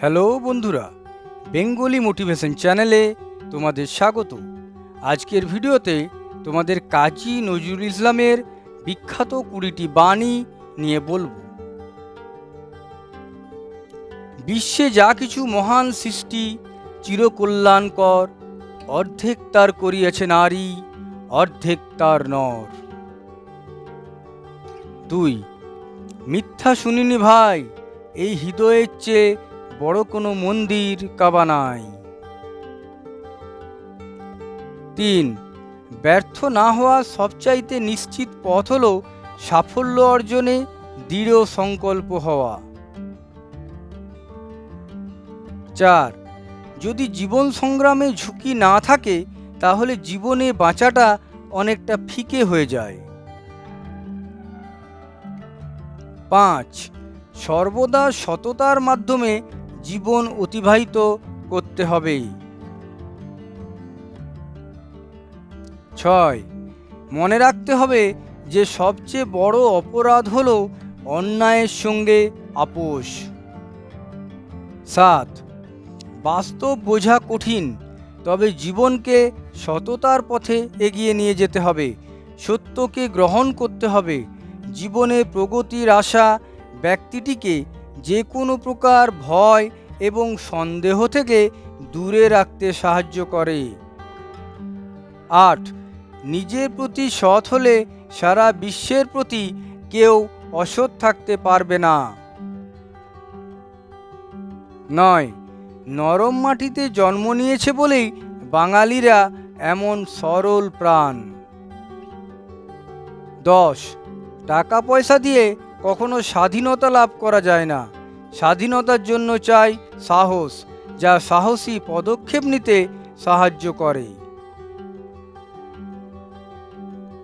Hello বন্ধুরা, Bengali motivation চ্যানেলে তোমাদের স্বাগত। আজকের ভিডিওতে তোমাদের কাজী নজরুল ইসলামের বিখ্যাত কুড়িটি বাণী নিয়ে বলব। বিশ্বে যা কিছু মহান সৃষ্টি, চিরকল্যাণকর, অর্ধেক তার করিয়াছে নারী, অর্ধেক তার নর। দুই, মিথ্যা শুনিনি ভাই, এই হৃদয়ের চেয়ে বড় কোনো মন্দির কাবা নাই। তিন, ব্যর্থ না হওয়া সবচাইতে নিশ্চিত পথ হল সাফল্য অর্জনে দৃঢ় সংকল্প হওয়া। চার, যদি জীবন সংগ্রামে ঝুঁকি না থাকে, তাহলে জীবনে বাঁচাটা অনেকটা ফিকে হয়ে যায়। পাঁচ, সর্বদা সততার মাধ্যমে জীবন অতিবাহিত করতে হবে। ছয়, মনে রাখতে হবে যে সবচেয়ে বড় অপরাধ হল অন্যায়ের সঙ্গে আপোষ। সাত, বাস্তব বোঝা কঠিন, তবে জীবনকে সততার পথে এগিয়ে নিয়ে যেতে হবে। সত্যকে গ্রহণ করতে হবে। জীবনে প্রগতির আশা ব্যক্তিটিকে যে কোনো প্রকার ভয় এবং সন্দেহ থেকে দূরে রাখতে সাহায্য করে। আট, নিজের প্রতি সৎ হলে সারা বিশ্বের প্রতি কেউ অসৎ থাকতে পারবে না। নয়, নরম মাটিতে জন্ম নিয়েছে বলেই বাঙালিরা এমন সরল প্রাণ। দশ, টাকা পয়সা দিয়ে কখনো স্বাধীনতা লাভ করা যায় না। স্বাধীনতার জন্য চাই সাহস, যা সাহসী পদক্ষেপ নিতে সাহায্য করে।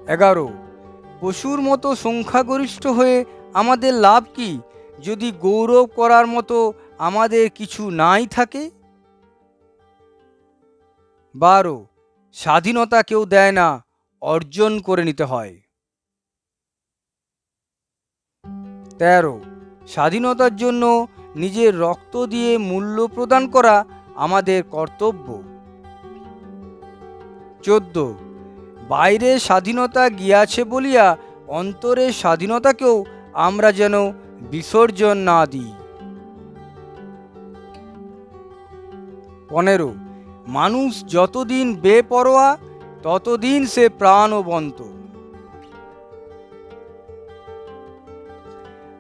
এগারো পশুর মতো সংখ্যাগরিষ্ঠ হয়ে আমাদের লাভ কি? যদি গৌরব করার মতো আমাদের কিছু নাই থাকে? বারো, স্বাধীনতা কেউ দেয় না, অর্জন করে নিতে হয়। তেরো। স্বাধীনতার জন্য নিজের রক্ত দিয়ে মূল্য প্রদান করা আমাদের কর্তব্য। চোদ্দ। বাইরে স্বাধীনতা গিয়াছে বলিয়া অন্তরের স্বাধীনতাকেও আমরা যেন বিসর্জন না দিই। পনেরো। মানুষ যতদিন বেপরোয়া, ততদিন সে প্রাণবন্ত।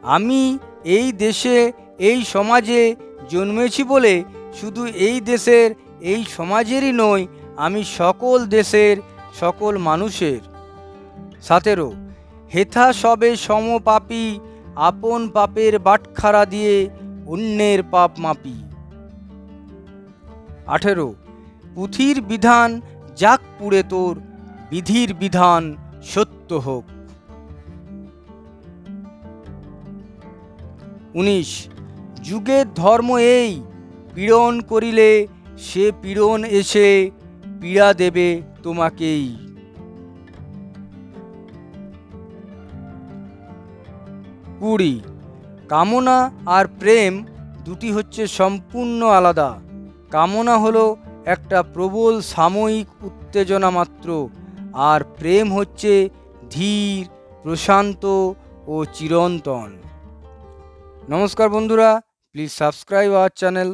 আমি এই দেশে, এই সমাজে জন্মেছি বলে শুধু এই দেশের, এই সমাজেরই নই, আমি সকল দেশের, সকল মানুষের। সতেরো, হেথা সবে সমপাপী আপন পাপের বাটখারা দিয়ে অন্যের পাপ মাপি। আঠেরো, পুথির বিধান যাক পুড়ে তোর, বিধির বিধান সত্য হোক। উনিশ। যুগের ধর্ম এই, পীড়ন করিলে সে পীড়ন এসে পীড়া দেবে তোমাকেই। কুড়ি। কামনা আর প্রেম দুটি হচ্ছে সম্পূর্ণ আলাদা। কামনা হলো একটা প্রবল সাময়িক উত্তেজনা মাত্র, আর প্রেম হচ্ছে ধীর, প্রশান্ত ও চিরন্তন। নমস্কার বন্ধুরা প্লিজ সাবস্ক্রাইব আওয়ার চ্যানেল